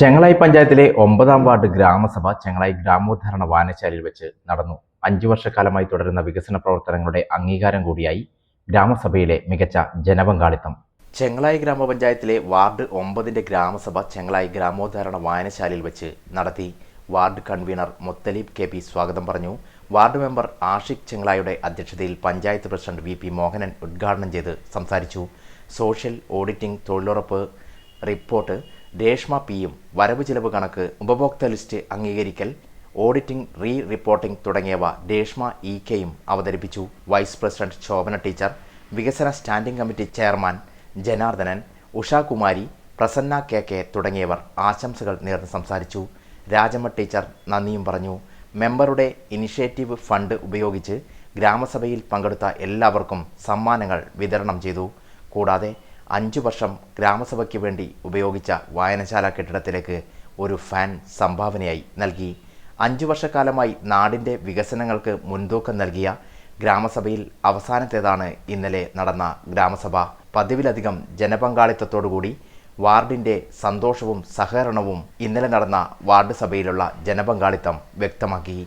ചെങ്ങളായി പഞ്ചായത്തിലെ ഒമ്പതാം വാർഡ് ഗ്രാമസഭ ചെങ്ങളായി ഗ്രാമോദ്ധാരണ വായനശാലയിൽ വെച്ച് നടന്നു. അഞ്ചു വർഷക്കാലമായി തുടരുന്ന വികസന പ്രവർത്തനങ്ങളുടെ അംഗീകാരം കൂടിയായി ഗ്രാമസഭയിലെ മികച്ച ജനപങ്കാളിത്തം. ചെങ്ങളായി ഗ്രാമപഞ്ചായത്തിലെ വാർഡ് ഒമ്പതിന്റെ ഗ്രാമസഭ ചെങ്ങളായി ഗ്രാമോദ്ധാരണ വായനശാലയിൽ വെച്ച് നടത്തി. Ward convener Muthaleeb K P സ്വാഗതം പറഞ്ഞു. വാർഡ് മെമ്പർ ആഷിഖ് ചെങ്ങളായുടെ അധ്യക്ഷതയിൽ panchayat president V P Mohanan ഉദ്ഘാടനം ചെയ്ത് സംസാരിച്ചു. സോഷ്യൽ ഓഡിറ്റിംഗ് തൊഴിലുറപ്പ് റിപ്പോർട്ട് രേഷ്മ പിയും വരവ് ചിലവ് കണക്ക് ഉപഭോക്തൃ ലിസ്റ്റ് അംഗീകരിക്കൽ ഓഡിറ്റിംഗ് റീ റിപ്പോർട്ടിംഗ് തുടങ്ങിയവ രേഷ്മ ഇ കെയും അവതരിപ്പിച്ചു. വൈസ് പ്രസിഡന്റ് ശോഭന ടീച്ചർ വികസന standing committee chairman Janardhanan Ushakumari Prasanna K K തുടങ്ങിയവർ ആശംസകൾ നേർന്ന് സംസാരിച്ചു. രാജമ്മ ടീച്ചർ നന്ദിയും പറഞ്ഞു. മെമ്പറുടെ ഇനിഷ്യേറ്റീവ് ഫണ്ട് ഉപയോഗിച്ച് ഗ്രാമസഭയിൽ പങ്കെടുത്ത എല്ലാവർക്കും സമ്മാനങ്ങൾ വിതരണം ചെയ്തു. കൂടാതെ അഞ്ചു വർഷം ഗ്രാമസഭയ്ക്ക് വേണ്ടി ഉപയോഗിച്ച വായനശാല കെട്ടിടത്തിലേക്ക് ഒരു ഫാൻ സംഭാവനയായി നൽകി. അഞ്ചു വർഷക്കാലമായി നാടിന്റെ വികസനങ്ങൾക്ക് മുൻതൂക്കം നൽകിയ ഗ്രാമസഭയിൽ അവസാനത്തേതാണ് ഇന്നലെ നടന്ന ഗ്രാമസഭ. പതിവിലധികം ജനപങ്കാളിത്തത്തോടുകൂടി വാർഡിന്റെ സന്തോഷവും സഹകരണവും ഇന്നലെ നടന്ന വാർഡ് സഭയിലുള്ള ജനപങ്കാളിത്തം വ്യക്തമാക്കി.